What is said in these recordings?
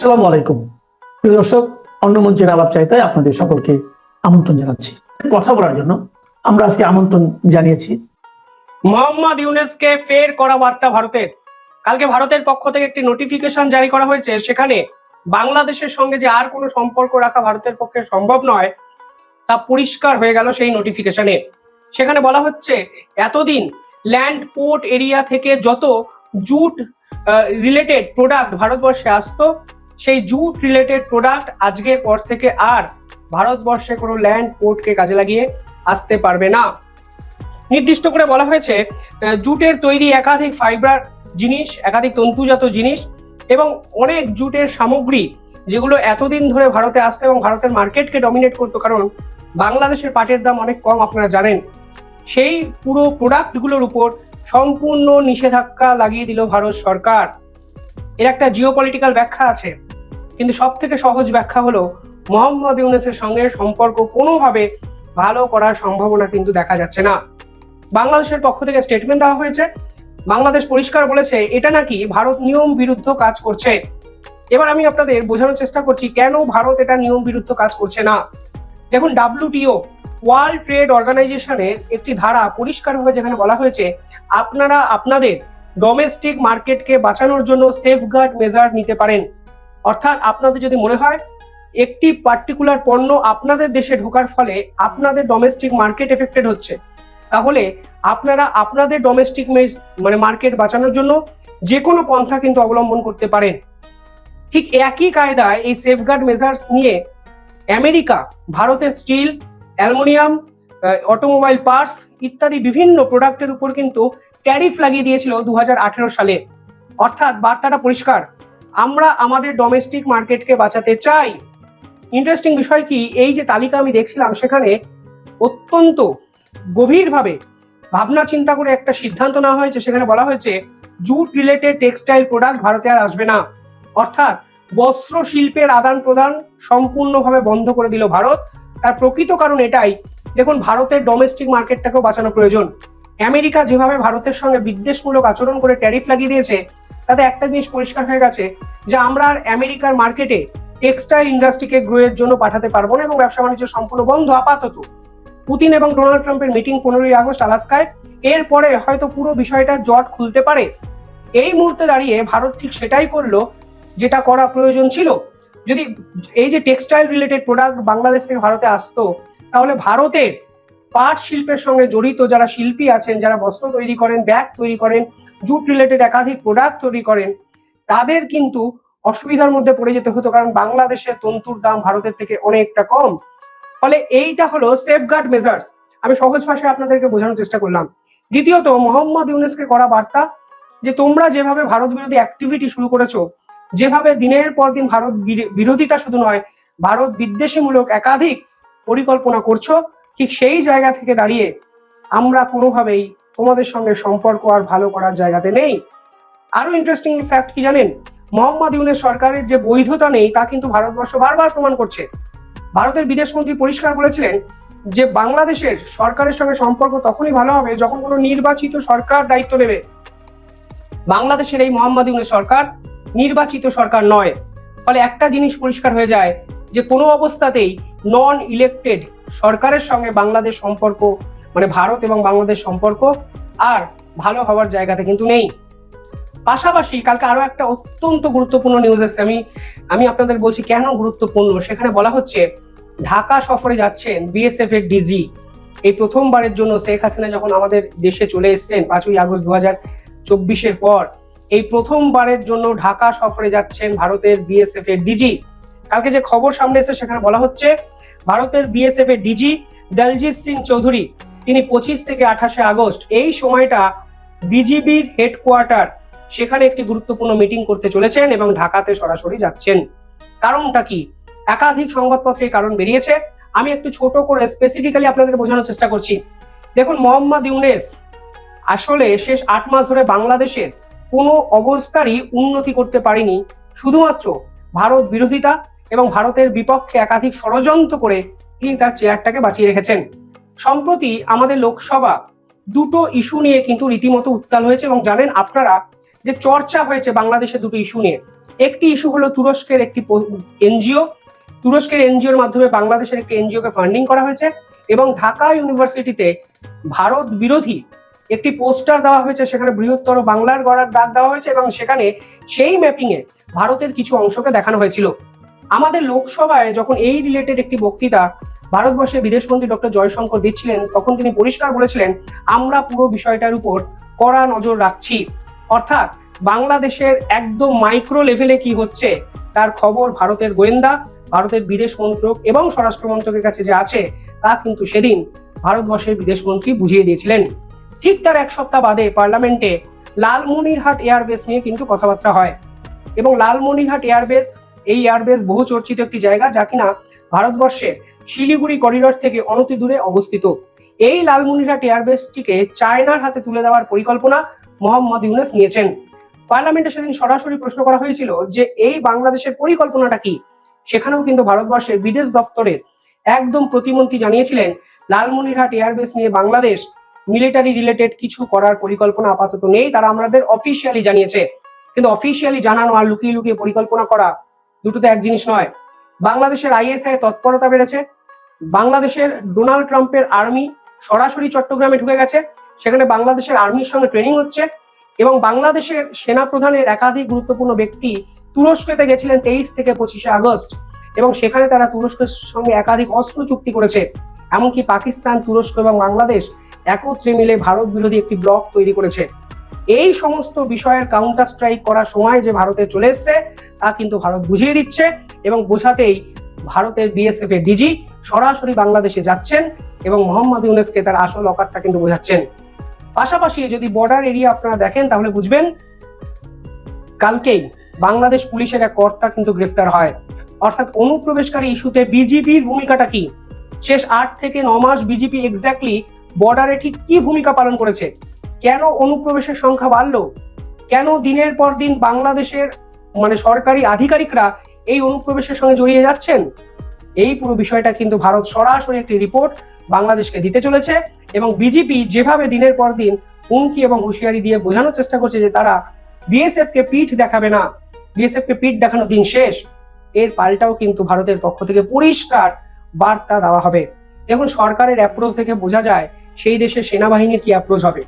আসসালামু আলাইকুম। প্রিয় দর্শক অন্য মঞ্চের আলাপ চাইতায় আপনাদের সকলকে আমন্ত্রণ জানাচ্ছি। কথা বলার জন্য আমরা আজকে আমন্ত্রণ জানিয়েছি। মোহাম্মদ ইউনেসকে ফের করা বার্তা ভারতের। কালকে ভারতের পক্ষ থেকে একটি নোটিফিকেশন জারি করা হয়েছে। সেখানে বাংলাদেশের সঙ্গে যে আর কোনো সম্পর্ক রাখা ভারতের পক্ষে সম্ভব নয়, তা পরিষ্কার হয়ে গেল সেই নোটিফিকেশনে সেখানে বলা হচ্ছে, এতদিন ল্যান্ড পোর্ট এরিয়া থেকে যত জুট রিলেটেড প্রোডাক্ট ভারতবর্ষে আসতো সেই জুট রিলেটেড প্রোডাক্ট আজকের পর থেকে আর ভারতবর্ষে কোনো ল্যান্ড পোর্টকে কাজে লাগিয়ে আসতে পারবে না। নির্দিষ্ট করে বলা হয়েছে জুটের তৈরি একাধিক ফাইবার জিনিস, একাধিক তন্তুজাত জিনিস এবং অনেক জুটের সামগ্রী যেগুলো এতদিন ধরে ভারতে আসতো এবং ভারতের মার্কেটকে ডমিনেট করতো কারণ বাংলাদেশের পাটের দাম অনেক কম আপনারা জানেন। সেই পুরো প্রোডাক্টগুলোর উপর সম্পূর্ণ নিষেধাজ্ঞা লাগিয়ে দিল ভারত সরকার। এর একটা জিও ব্যাখ্যা আছে। কিন্তু সব থেকে সহজ ব্যাখ্যা হলো, মোহাম্মদ ইউনেসের সঙ্গে সম্পর্ক কোনোভাবে ভালো করার সম্ভাবনা কিন্তু দেখা যাচ্ছে না। বাংলাদেশের পক্ষ থেকে স্টেটমেন্ট দেওয়া হয়েছে, বাংলাদেশ পরিষ্কার বলেছে, এটা নাকি ভারত নিয়ম বিরুদ্ধ কাজ করছে। এবার আমি আপনাদের বোঝানোর চেষ্টা করছি, কেন ভারত এটা নিয়ম বিরুদ্ধ কাজ করছে না? দেখুন, ডাব্লিউটিও, ওয়ার্ল্ড ট্রেড অর্গানাইজেশনের একটি ধারা পরিষ্কারভাবে যেখানে বলা হয়েছে, আপনারা আপনাদের ডোমেস্টিক মার্কেটকে বাঁচানোর জন্য সেফগার্ড মেজার নিতে পারেন। অর্থাৎ আপনাদের যদি মনে হয় একটি পার্টিকুলার পণ্য আপনাদের দেশে ঢোকার ফলে আপনাদের ডোমেস্টিক মার্কেট এফেক্টেড হচ্ছে, তাহলে আপনারা আপনাদের ডোমেস্টিক মানে মার্কেট বাঁচানোর জন্য যে কোনো পন্থা কিন্তু অবলম্বন করতে পারেন। ঠিক একই কায়দায় এই সেফগার্ড মেজার্স নিয়ে আমেরিকা, ভারতের স্টিল অ্যালুমিনিয়াম অটোমোবাইল পার্টস ইত্যাদি বিভিন্ন প্রোডাক্টের উপর কিন্তু ট্যারিফ লাগিয়ে দিয়েছিল দু হাজার আঠেরো সালে। অর্থাৎ বার্তাটা পরিষ্কার আমরা আমাদের ডোমেস্টিক মার্কেটকে বাঁচাতে চাই। ইন্টারেস্টিং বিষয় কি? এই যে তালিকা আমি দেখছিলাম, সেখানে অত্যন্ত গভীরভাবে ভাবনা চিন্তা করে একটা সিদ্ধান্ত নেওয়া হয়েছে। সেখানে বলা হয়েছে জুট রিলেটেড টেক্সটাইল প্রোডাক্ট ভারতে আর আসবে না। অর্থাৎ বস্ত্র শিল্পের আদান প্রদান সম্পূর্ণভাবে বন্ধ করে দিল ভারত। তার প্রকৃত কারণ এটাই, দেখুন, ভারতের ডোমেস্টিক মার্কেটটাকেও বাঁচানো প্রয়োজন। আমেরিকা যেভাবে ভারতের সঙ্গে বিদ্বেষমূলক আচরণ করে ট্যারিফ লাগিয়ে দিয়েছে তাতে একটা জিনিস পরিষ্কার হয়ে গেছে যে আমরা আর আমেরিকার মার্কেটে টেক্সটাইল ইন্ডাস্ট্রিকে গ্রোয়ের জন্য পাঠাতে পারব না এবং ব্যবসা বাণিজ্য সম্পূর্ণ বন্ধ, আপাতত। পুতিন এবং ডোনাল্ড ট্রাম্পের মিটিং পনেরোই আগস্ট আলাস্কায়। এরপরে হয়তো পুরো বিষয়টা জট খুলতে পারে। এই মুহূর্তে দাঁড়িয়ে ভারত ঠিক সেটাই করল যেটা করা প্রয়োজন ছিল। যদি এই যে টেক্সটাইল রিলেটেড প্রোডাক্ট বাংলাদেশ থেকে ভারতে আসতো, তাহলে ভারতের পাট শিল্পের সঙ্গে জড়িত যারা শিল্পী আছেন, যারা বস্ত্র তৈরি করেন, ব্যাগ তৈরি করেন জুট রিলেটেড একাধিক প্রোডাক্ট তৈরি করেন। তাদের কিন্তু অসুবিধার মধ্যে পড়ে যেতে হতো, কারণ বাংলাদেশের তন্তুর দাম ভারতের থেকে অনেকটা কম। ফলে এইটা হলো সেফগার্ড মেজার্স আমি সহজ ভাষায় আপনাদেরকে বোঝানোর চেষ্টা করলাম। দ্বিতীয়ত, মোহাম্মদ ইউনেসকে করা বার্তা যে, তোমরা যেভাবে ভারত বিরোধী অ্যাক্টিভিটি শুরু করেছ, যেভাবে দিনের পর দিন ভারত বির- বিরোধিতা শুধু নয়, ভারত বিদ্বেষীমূলক একাধিক পরিকল্পনা করছ, ঠিক সেই জায়গা থেকে দাঁড়িয়ে আমরা কোনোভাবেই তোমাদের সঙ্গে সম্পর্ক আর ভালো করার জায়গাতে নেই। আরও ইন্টারেস্টিং ফ্যাক্ট কি জানেন? মোহাম্মদ ইউনের সরকারের যে বৈধতা নেই, তা কিন্তু ভারতবর্ষ বারবার প্রমাণ করছে। ভারতের বিদেশমন্ত্রী পরিষ্কার বলেছিলেন যে, বাংলাদেশের সরকারের সঙ্গে সম্পর্ক তখনই ভালো হবে যখন কোনো নির্বাচিত সরকার দায়িত্ব নেবে। বাংলাদেশের এই মোহাম্মদ ইউনের সরকার নির্বাচিত সরকার নয়। ফলে একটা জিনিস পরিষ্কার হয়ে যায় যে, কোনো অবস্থাতেই নন ইলেক্টেড সরকারের সঙ্গে বাংলাদেশ সম্পর্ক মানে ভারত এবং বাংলাদেশ সম্পর্ক আর ভালো হওয়ার জায়গাতে কিন্তু নেই। পাশাপাশি কালকে আরও একটা অত্যন্ত গুরুত্বপূর্ণ নিউজ এসেছে। আমি আমি আপনাদের বলছি কেন গুরুত্বপূর্ণ? সেখানে বলা হচ্ছে, ঢাকা সফরে যাচ্ছেন বিএসএফ এর ডিজি এই প্রথমবারের জন্য শেখ হাসিনা যখন আমাদের দেশে চলে এসেছেন পাঁচই আগস্ট দু হাজার চব্বিশের পর, এই প্রথমবারের জন্য ঢাকা সফরে যাচ্ছেন ভারতের বিএসএফ এর ডিজি কালকে যে খবর সামনে এসেছে, সেখানে বলা হচ্ছে, ভারতের বিএসএফ এর ডিজি দলজিৎ সিং চৌধুরী তিনি পঁচিশ থেকে আঠাশে আগস্ট এই সময়টা বিজিবির হেডকোয়ার্টার সেখানে একটি গুরুত্বপূর্ণ মিটিং করতে চলেছেন এবং ঢাকাতে সরাসরি যাচ্ছেন। কারণটা কি? একাধিক সংবাদপত্রে কারণ বেরিয়েছে। আমি একটু ছোট করে স্পেসিফিক্যালি আপনাদের বোঝানোর চেষ্টা করছি। দেখুন, মোহাম্মদ ইউনেস আসলে শেষ আট মাস ধরে বাংলাদেশের কোনো অবস্থারই উন্নতি করতে পারেনি। শুধুমাত্র ভারত বিরোধিতা এবং ভারতের বিপক্ষে একাধিক ষড়যন্ত্র করে তিনি তার চেয়ারটাকে বাঁচিয়ে রেখেছেন। সম্প্রতি আমাদের লোকসভা দুটো ইস্যু নিয়ে কিন্তু রীতিমতো উত্তাল হয়েছে এবং জানেন আপনারা যে চর্চা হয়েছে বাংলাদেশের দুটো ইস্যু নিয়ে। একটি ইস্যু হলো তুরস্কের একটি এনজিও। তুরস্কের এনজিওর মাধ্যমে বাংলাদেশের একটি এনজিওকে ফান্ডিং করা হয়েছে এবং ঢাকা ইউনিভার্সিটিতে ভারত বিরোধী একটি পোস্টার দেওয়া হয়েছে, সেখানে বৃহত্তর বাংলার গড়ার ডাক দেওয়া হয়েছে এবং সেখানে সেই ম্যাপিং এ ভারতের কিছু অংশকে দেখানো হয়েছিল। আমাদের লোকসভায় যখন এই রিলেটেড একটি বক্তৃতা ভারতবর্ষের বিদেশমন্ত্রী ডক্টর জয়শঙ্কর দিচ্ছিলেন, তখন তিনি পরিষ্কার বলেছিলেন, আমরা পুরো বিষয়টার উপর কড়া নজর রাখছি। অর্থাৎ বাংলাদেশের একদম মাইক্রো লেভেলে কি হচ্ছে, তার খবর ভারতের গোয়েন্দা, ভারতের বিদেশ মন্ত্রক এবং স্বরাষ্ট্র মন্ত্রকের কাছে যে আছে, তা কিন্তু সেদিন ভারতবর্ষের বিদেশমন্ত্রী বুঝিয়ে দিয়েছিলেন। ঠিক তার এক সপ্তাহ বাদে পার্লামেন্টে লালমনিরহাট এয়ারবেস নিয়ে কিন্তু কথাবার্তা হয় এবং লালমনিরহাট এয়ারবেস এই এয়ারবেস বহু চর্চিত একটি জায়গা যা কিনা ভারতবর্ষের শিলিগুড়ি করিডোর থেকে অনতি দূরে অবস্থিত। এই লালমনিরহাট এয়ারবেসটিকে চায়নার হাতে তুলে দেওয়ার পরিকল্পনা মোহাম্মদ ইউনেস নিয়েছেন। পার্লামেন্টে সেদিন সরাসরি প্রশ্ন করা হয়েছিল যে এই বাংলাদেশের পরিকল্পনাটা কি? সেখানেও কিন্তু ভারতবর্ষের বিদেশ দপ্তরের একদম প্রতিমন্ত্রী জানিয়েছিলেন, লালমনিরহাট এয়ারবেস নিয়ে বাংলাদেশ মিলিটারি রিলেটেড কিছু করার পরিকল্পনা আপাতত নেই, তারা আমাদের অফিসিয়ালি জানিয়েছে। কিন্তু অফিসিয়ালি জানানো আর লুকিয়ে লুকিয়ে পরিকল্পনা করা দুটোতে এক জিনিস নয়। বাংলাদেশের আইএসআই তৎপরতা বেড়েছে। বাংলাদেশের ডোনাল্ড ট্রাম্পের আর্মি সরাসরি চট্টগ্রামে ঢুকে গেছে। সেখানে বাংলাদেশের আর্মির সঙ্গে ট্রেনিং হচ্ছে এবং বাংলাদেশের সেনা প্রধানের একাধিক গুরুত্বপূর্ণ ব্যক্তি তুরস্কতে গেছিলেন তেইশ থেকে পঁচিশে আগস্ট এবং সেখানে তারা তুরস্কের সঙ্গে একাধিক অস্ত্র চুক্তি করেছে। এমনকি পাকিস্তান, তুরস্ক এবং বাংলাদেশ একত্রে মিলে ভারত বিরোধী একটি ব্লক তৈরি করেছে। এই সমস্ত বিষয়ের কাউন্টার স্ট্রাইক করার সময় যে ভারতে চলে এসছে, তা কিন্তু ভারত বুঝিয়ে দিচ্ছে এবং বোঝাতেই ভারতের বিএসএফ এর ডিজি সরাসরি বাংলাদেশে যাচ্ছেন এবং মোহাম্মদ ইউনেসকে তার আসল অকাতটা কিন্তু বোঝাচ্ছেন। পাশাপাশি যদি বর্ডার এরিয়া আপনারা দেখেন, তাহলে বুঝবেন কালকেই বাংলাদেশ পুলিশের এক কর্তা কিন্তু গ্রেফতার হয়। অর্থাৎ অনুপ্রবেশকারী ইস্যুতে বিজেপির ভূমিকাটা কি? শেষ আট থেকে ন মাস বিজেপি এক্স্যাক্টলি বর্ডারে ঠিক কি ভূমিকা পালন করেছে? কেন অনুপ্রবেশের সংখ্যা বাড়লো? কেন দিনের পর দিন বাংলাদেশের মানে সরকারি আধিকারিকরা এই অনুপ্রবেশের সঙ্গে জড়িয়ে যাচ্ছেন? এই পুরো বিষয়টা কিন্তু ভারত সরাসরি একটি রিপোর্ট বাংলাদেশকে দিতে চলেছে এবং বিজেপি যেভাবে দিনের পর দিন হুমকি এবং হুঁশিয়ারি দিয়ে বোঝানোর চেষ্টা করছে যে তারা বিএসএফ কে পিঠ দেখাবে না বিএসএফ কে পিঠ দেখানোর দিন শেষ। এর পাল্টাও কিন্তু ভারতের পক্ষ থেকে পরিষ্কার বার্তা দেওয়া হবে। এখন সরকারের অ্যাপ্রোচ দেখে বোঝা যায় সেই দেশের সেনাবাহিনীর কি অ্যাপ্রোচ হবে।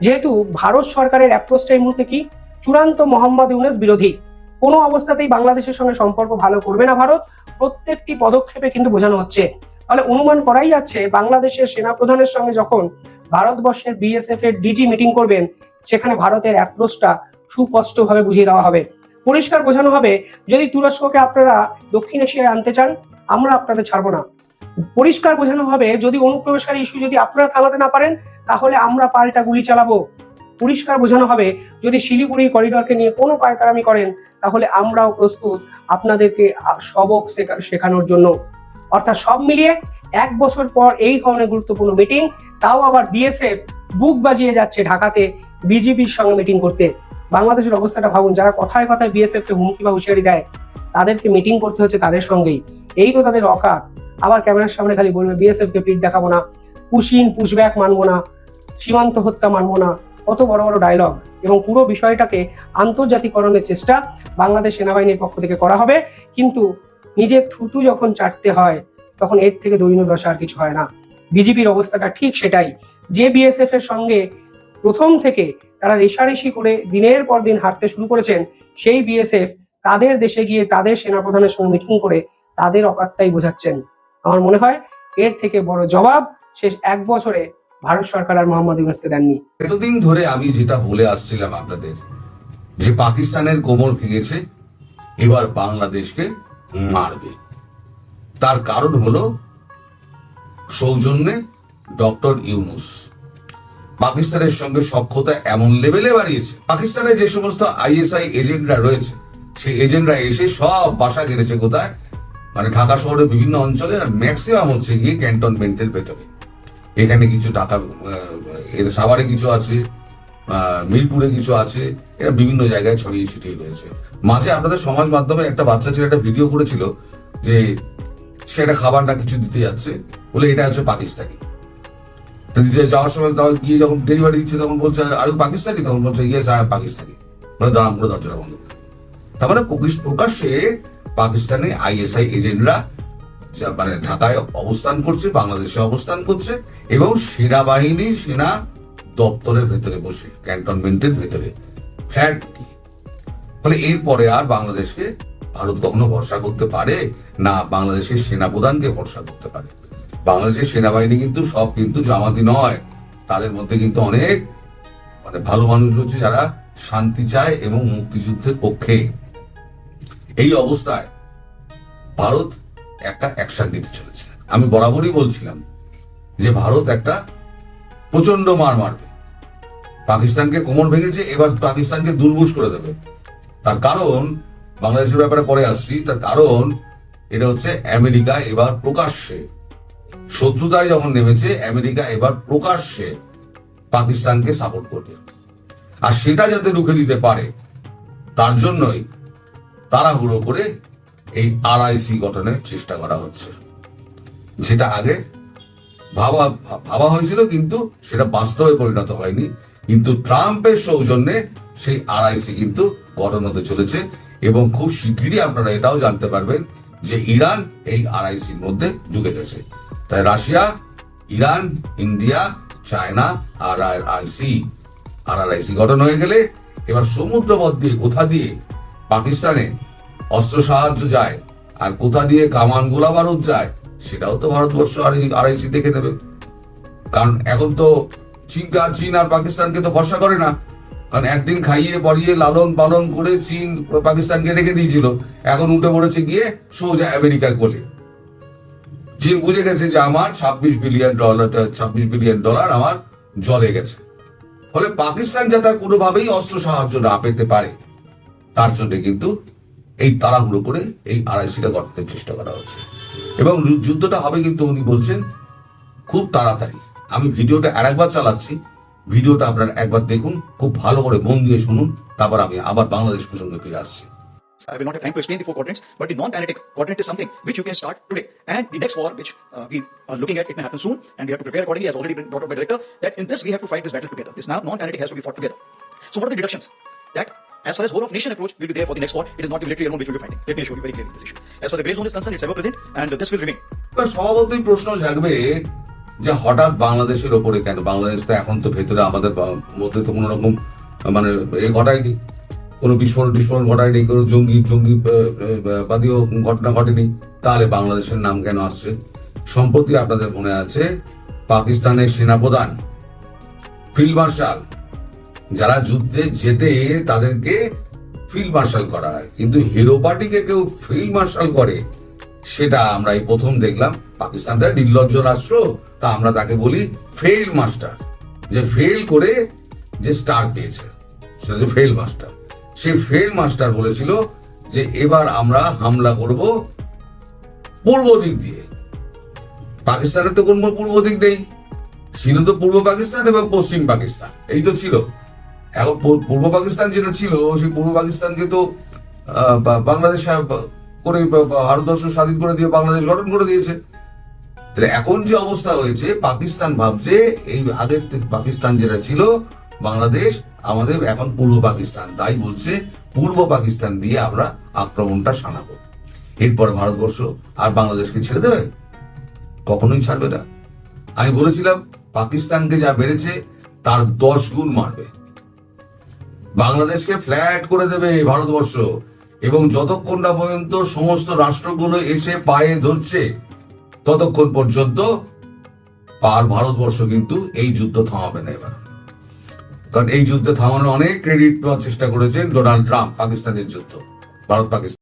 যেহেতু ভারত সরকারের অ্যাপ্রোচটা এই মুহূর্তে কি? চূড়ান্ত মোহাম্মদ ইউনেস বিরোধী। কোনো অবস্থাতেই বাংলাদেশের সঙ্গে সম্পর্ক ভালো করবে না ভারত। প্রত্যেকটি পদক্ষেপে কিন্তু বোঝানো হচ্ছে। তাহলে অনুমান করাই যাচ্ছে, বাংলাদেশের সেনাপ্রধানের সঙ্গে যখন ভারতবর্ষের বিএসএফ এর ডিজি মিটিং করবেন, সেখানে ভারতের অ্যাপ্রোচটা সুস্পষ্টভাবে বুঝিয়ে দেওয়া হবে। পরিষ্কার বোঝানো হবে, যদি তুরস্ককে আপনারা দক্ষিণ এশিয়ায় আনতে চান, আমরা আপনাদের ছাড়বো না। পরিষ্কার বোঝানো হবে, যদি অনুপ্রবেশকারী ইস্যু যদি আপনারা থামাতে না পারেন, তাহলে আমরা পাল্টা গুলি চালাবো। পরিষ্কার বোঝানো হবে, যদি শিলিগুড়ি করিডরকে নিয়ে কোনো পায়তারামি করেন, তাহলে আমরাও প্রস্তুত আপনাদেরকে সবক শেখানোর জন্য। অর্থাৎ সব মিলিয়ে এক বছর পর এই ধরনের গুরুত্বপূর্ণ মিটিং তাও আবার বিএসএফ বুক বাজিয়ে যাচ্ছে ঢাকাতে বিজেপির সঙ্গে মিটিং করতে। বাংলাদেশের অবস্থাটা ভাবুন, যারা কথায় কথায় বিএসএফ কে হুমকি বা হুঁশিয়ারি দেয়, তাদেরকে মিটিং করতে হচ্ছে তাদের সঙ্গেই। এই তো তাদের অকাত। আবার ক্যামেরার সামনে খালি বলবে বিএসএফ কে পিঠ দেখাবো না পুশিন পুশব্যাক মানবো না, সীমান্ত হত্যা মানবো না। কত বড় বড় ডায়লগ এবং পুরো বিষয়টাকে আন্তর্জাতিকরণের চেষ্টা বাংলাদেশ সেনাবাহিনীর পক্ষ থেকে করা হবে। কিন্তু নিজের থুতু যখন চাটতে হয়, তখন এর থেকে দৈন্য দশা আর কিছু হয় না। বিজেপির অবস্থাটা ঠিক সেটাই। যে বিএসএফ এর সঙ্গে প্রথম থেকে তারা রেশারেশি করে দিনের পর দিন হারতে শুরু করেছেন, সেই বিএসএফ তাদের দেশে গিয়ে তাদের সেনাপ্রধানের সঙ্গে মিটিং করে তাদের অকাতটাই বোঝাচ্ছেন। আমার মনে হয় এর থেকে বড় জবাব শেষ এক বছরে ভারত সরকার আর মোহাম্মদ ইউনুসকে দেননি। এতদিন ধরে আমি যেটা বলে আসছিলাম আপনাদের, যে পাকিস্তানের কোমর ভেঙেছে, এবার বাংলাদেশকে মারবে। তার কারণ হলো সৌজন্যে ডক্টর ইউনুস। পাকিস্তানের সঙ্গে সক্ষতা এমন লেভেলে বাড়িয়েছে। পাকিস্তানের যে সমস্ত আইএসআই এজেন্টরা রয়েছে, সেই এজেন্টরা এসে সব বাসা গেড়েছে কোথায়? মানে ঢাকা শহরের বিভিন্ন অঞ্চলে ম্যাক্সিমাম হচ্ছে গিয়ে ক্যান্টনমেন্টের ভেতরে। এখানে কিছু টাকা এর সাভারে কিছু আছে মিরপুরে কিছু আছে, এরা বিভিন্ন জায়গায় ছড়িয়ে ছিটিয়ে রয়েছে। মাঝে আপনাদের সমাজ মাধ্যমে একটা বাচ্চা ছেলে একটা ভিডিও করেছিল যে সেটা খাবার না কিছু দিতে যাচ্ছে, বলে এটা হচ্ছে পাকিস্তানি। দিতে যাওয়ার সময় তখন গিয়ে যখন ডেলিভারি দিচ্ছে, তখন বলছে, আরে পাকিস্তানি? তখন বলছে ইয়েস আই পাকিস্তানি। বলে, দাঁড়ান, পুরো দরজাটা বন্ধ তার মানে প্রকাশ্যে পাকিস্তানে আইএসআই এজেন্টরা মানে ঢাকায় অবস্থান করছে, বাংলাদেশে অবস্থান করছে, এবং সেনাবাহিনী, সেনা দপ্তরের ভেতরে বসে, ক্যান্টনমেন্টের ভেতরে, ফ্ল্যাট ফলে এরপরে আর বাংলাদেশকে ভারত কখনো ভরসা করতে পারে? না, বাংলাদেশের সেনাপ্রধানকে ভরসা করতে পারে। বাংলাদেশের সেনাবাহিনী কিন্তু, সব কিন্তু জামাতি নয়। তাদের মধ্যে কিন্তু অনেক মানে ভালো মানুষ রয়েছে যারা শান্তি চায় এবং মুক্তিযুদ্ধের পক্ষে। এই অবস্থায় ভারত একটা অ্যাকশন নিতে চলেছে। আমি বরাবরই বলছিলাম যে ভারত একটা প্রচণ্ড মার মারবে। পাকিস্তানকে কোমর ভেঙেছে, এবার পাকিস্তানকে দুর্বুশ করে দেবে। তার কারণ, বাংলাদেশের ব্যাপারে পরে আসছি, তার কারণ এটা হচ্ছে আমেরিকা এবার প্রকাশ্যে, শত্রুতায় যখন নেমেছে, আমেরিকা এবার প্রকাশ্যে পাকিস্তানকে সাপোর্ট করবে। আর সেটা যাতে রুখে দিতে পারে, তার জন্যই তাড়াহুড়ো করে এই আরআইসি গঠনের চেষ্টা করা হচ্ছে। যেটা আগে ভাবা ভাবা হয়েছিল, কিন্তু সেটা বাস্তবে পরিণত হয়নি। কিন্তু ট্রাম্পের সৌজন্যে সেই আরআইসি কিন্তু গঠন হতে চলেছে, এবং খুব শিগগিরই আপনারা এটাও জানতে পারবেন যে ইরান এই আরআইসির মধ্যে ঢুকে গেছে। তাই Russia, Iran, India, China R R I C R I C গঠন হয়ে গেলে এবার সমুদ্রপথ দিয়ে, কোথা দিয়ে পাকিস্তানে অস্ত্র সাহায্য যায়, আর কোথা দিয়ে কামান গোলা বারুদ যায়, সেটাও তো ভারতবর্ষ আর আড়াইসি দেখে নেবে। কারণ এখন তো চীন আর চীন আর পাকিস্তানকে তো ভরসা করে না। কারণ একদিন খাইয়ে, পরিয়ে, লালন পালন করে চীন পাকিস্তানকে রেখে দিয়েছিল। এখন উঠে পড়েছে গিয়ে সোজা আমেরিকার কোলে। চীন বুঝে গেছে যে আমার ছাব্বিশ বিলিয়ন ডলার, ছাব্বিশ বিলিয়ন ডলার আমার জলে গেছে। ফলে পাকিস্তান যাতে কোনোভাবেই অস্ত্র সাহায্য না পেতে পারে তার জন্য কিন্তু এই তাড়াহুড়ো করে এই আড়াইশিটা গঠনের চেষ্টা করা হচ্ছে এবং যুদ্ধটা হবে কিন্তু উনি বলছেন খুব তাড়াতাড়ি আমি ভিডিওটা আর একবার চালাচ্ছি ভিডিওটা আপনারা একবার দেখুন খুব ভালো করে মন দিয়ে শুনুন তারপর আমি আবার বাংলাদেশ প্রসঙ্গে ফিরে আসছি I will not have time to explain the four quadrants, but the non-kinetic quadrant is something which you can start today. And the next war, which uh, we are looking at, it may happen soon, and we have to prepare accordingly, as already been brought up by director, that in this we have to fight this battle together. This now non-kinetic has to be fought together. So what are the deductions? That as far as whole of nation approach will be there for the next war, it is not the military alone which will be fighting. Let me assure you very clearly this issue. As far as the grey zone is concerned, it's ever present, and this will remain. স্বভাবতই প্রশ্ন জাগবে যে হঠাৎ বাংলাদেশের ওপরে কেন বাংলাদেশ তো এখন তো ভেতরে আমাদের মধ্যে তো কোনো রকম মানে এ ঘটায়নি কোনো বিস্ফোরণ টিস্ফোরণ ঘটায়নি কোনো জঙ্গি জঙ্গি বাদীয় ঘটনা ঘটেনি তাহলে বাংলাদেশের নাম কেন আসছে সম্প্রতি আপনাদের মনে আছে পাকিস্তানের সেনাপ্রধান ফিল্ড মার্শাল যারা যুদ্ধে যেতে তাদেরকে ফিল্ড মার্শাল করা হয়। কিন্তু হিরো পার্টিকে কেউ ফিল্ড মার্শাল করে, সেটা আমরা এই প্রথম দেখলাম। পাকিস্তান তার নির্লজ্জ রাষ্ট্র, তা আমরা তাকে বলি ফেল মাস্টার। যে ফেল করে যে স্টার পেয়েছে, সেটা যে ফেল মাস্টার। সেই ফেল মাস্টার বলেছিল যে এবার আমরা হামলা করব পূর্ব দিক দিয়ে। পাকিস্তানের তো কোনো পূর্ব দিক নেই। ছিল তো পূর্ব পাকিস্তান এবং পশ্চিম পাকিস্তান। এই তো ছিল। এখন পূর্ব পাকিস্তান যেটা ছিল, সেই পূর্ব পাকিস্তানকে তো বাংলাদেশ করে ভারতবর্ষ স্বাধীন করে দিয়ে বাংলাদেশ গঠন করে দিয়েছে। তাহলে এখন যে অবস্থা হয়েছে, পাকিস্তান ভাবছে, এই আগের পাকিস্তান যেটা ছিল, বাংলাদেশ আমাদের এখন পূর্ব পাকিস্তান। তাই বলছে, পূর্ব পাকিস্তান দিয়ে আমরা আক্রমণটা সানাবো এরপর ভারতবর্ষ আর বাংলাদেশকে ছেড়ে দেবে? কখনোই ছাড়বে না। আমি বলেছিলাম, পাকিস্তানকে যা বেড়েছে, তার দশ গুণ মারবে বাংলাদেশকে ফ্ল্যাট করে দেবে ভারতবর্ষ। এবং যতক্ষণ না পর্যন্ত সমস্ত রাষ্ট্রগুলো এসে পায়ে ধরছে, ততক্ষণ পর্যন্ত আর ভারতবর্ষ কিন্তু এই যুদ্ধ থামাবে না এবার। কারণ এই যুদ্ধে থামানোর অনেক ক্রেডিট পাওয়ার চেষ্টা করেছেন ডোনাল্ড ট্রাম্প পাকিস্তানের যুদ্ধ ভারত পাকিস্তান